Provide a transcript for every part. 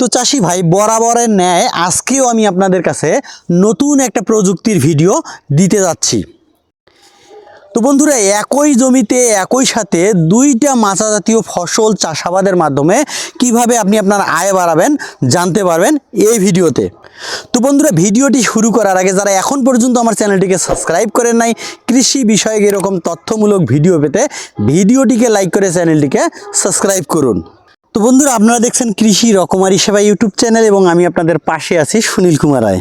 তো চাষি ভাই, বরাবরের ন্যায় আজকেও আমি আপনাদের কাছে নতুন একটা প্রযুক্তির ভিডিও দিতে যাচ্ছি। তো বন্ধুরা, একই জমিতে, একই সাথে দুইটা মাচা জাতীয় ফসল চাষাবাদের মাধ্যমে কীভাবে আপনি আপনার আয় বাড়াবেন জানতে পারবেন এই ভিডিওতে। তো বন্ধুরা, ভিডিওটি শুরু করার আগে যারা এখন পর্যন্ত আমার চ্যানেলটিকে সাবস্ক্রাইব করেন নাই, কৃষি বিষয়ক এরকম তথ্যমূলক ভিডিও পেতে ভিডিওটিকে লাইক করে চ্যানেলটিকে সাবস্ক্রাইব করুন। তো বন্ধুরা, আপনারা দেখছেন কৃষি রকমারি সেবা ইউটিউব চ্যানেল এবং আমি আপনাদের পাশে আছি সুনীল কুমার রায়।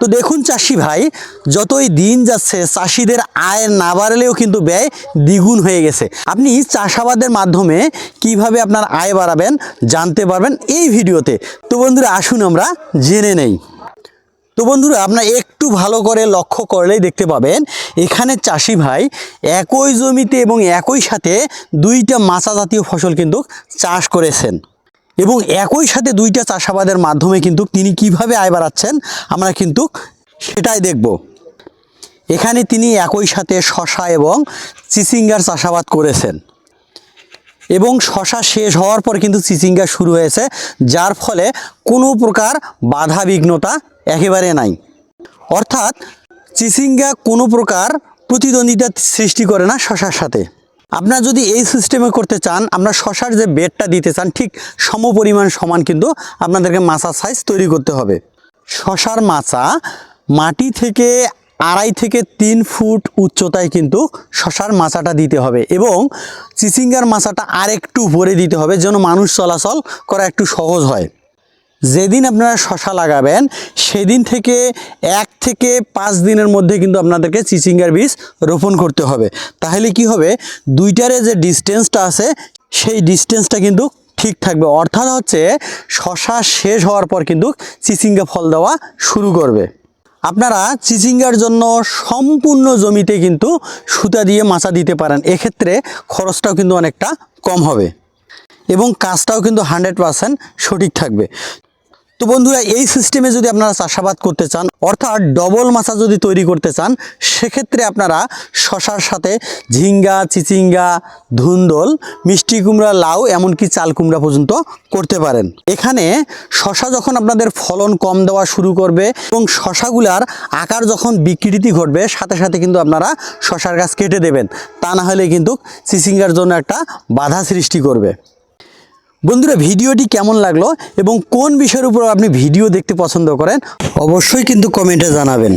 তো দেখুন চাষি ভাই, যতই দিন যাচ্ছে, চাষিদের আয় না বাড়লেও কিন্তু ব্যয় দ্বিগুণ হয়ে গেছে। আপনি চাষাবাদের মাধ্যমে কীভাবে আপনার আয় বাড়াবেন জানতে পারবেন এই ভিডিওতে। তো বন্ধুরা, আসুন আমরা জেনে নেই। তো বন্ধুরা, আপনারা একটু ভালো করে লক্ষ্য করলেই দেখতে পাবেন, এখানে চাষি ভাই একই জমিতে এবং একই সাথে দুইটা মাচা জাতীয় ফসল কিন্তু চাষ করেছেন। এবং একই সাথে দুইটা চাষাবাদের মাধ্যমে কিন্তু তিনি কীভাবে আয় বাড়াচ্ছেন, আমরা কিন্তু সেটাই দেখব। এখানে তিনি একই সাথে শশা এবং চিচিঙ্গার চাষাবাদ করেছেন। এবং শশা শেষ হওয়ার পর কিন্তু চিচিঙ্গা শুরু হয়েছে, যার ফলে কোনো প্রকার বাধা বিঘ্নতা একেবারে নাই। অর্থাৎ চিচিঙ্গা কোনো প্রকার প্রতিদ্বন্দ্বিতা সৃষ্টি করে না শশার সাথে। আপনারা যদি এই সিস্টেমে করতে চান, আপনার শশার যে বেডটা দিতে চান, ঠিক সমপরিমাণ সমান কিন্তু আপনাদেরকে মাছা সাইজ তৈরি করতে হবে। শশার মাচা মাটি থেকে আড়াই থেকে তিন ফুট উচ্চতায় কিন্তু শশার মাচাটা দিতে হবে এবং চিচিঙ্গার মাচাটা আরেকটু উপরে দিতে হবে যেন মানুষ চলাচল করা একটু সহজ হয়। যেদিন আপনারা শশা লাগাবেন, সেদিন থেকে এক থেকে পাঁচ দিনের মধ্যে কিন্তু আপনাদেরকে চিচিঙ্গার বীজ রোপণ করতে হবে। তাহলে কি হবে? দুইটারে যে ডিস্টেন্সটা আছে, সেই ডিস্টেন্সটা কিন্তু ঠিক থাকবে। অর্থাৎ হচ্ছে শশা শেষ হওয়ার পর কিন্তু চিচিঙ্গা ফল দেওয়া শুরু করবে। আপনারা চিচিঙ্গার জন্য সম্পূর্ণ জমিতে কিন্তু সুতা দিয়ে মাচা দিতে পারেন। এক্ষেত্রে খরচটাও কিন্তু অনেকটা কম হবে এবং কাজটাও কিন্তু হান্ড্রেড পারসেন্ট সঠিক থাকবে। তো বন্ধুরা, এই সিস্টেমে যদি আপনারা চাষাবাদ করতে চান, অর্থাৎ ডবল মাছা যদি তৈরি করতে চান, সেক্ষেত্রে আপনারা শশার সাথে ঝিঙ্গা, চিচিঙ্গা, ধুন্দল, মিষ্টি কুমড়া, লাউ, এমনকি চাল কুমড়া পর্যন্ত করতে পারেন। এখানে শশা যখন আপনাদের ফলন কম দেওয়া শুরু করবে এবং শশাগুলার আকার যখন বিকৃতি ঘটবে, সাথে সাথে কিন্তু আপনারা শশার গাছ কেটে দেবেন। তা না হলে কিন্তু চিচিঙ্গার জন্য একটা বাধা সৃষ্টি করবে। বন্ধুরা, ভিডিওটি কেমন লাগল এবং কোন বিষয়ের উপর আপনি ভিডিও দেখতে পছন্দ করেন, অবশ্যই কিন্তু কমেন্টে জানাবেন।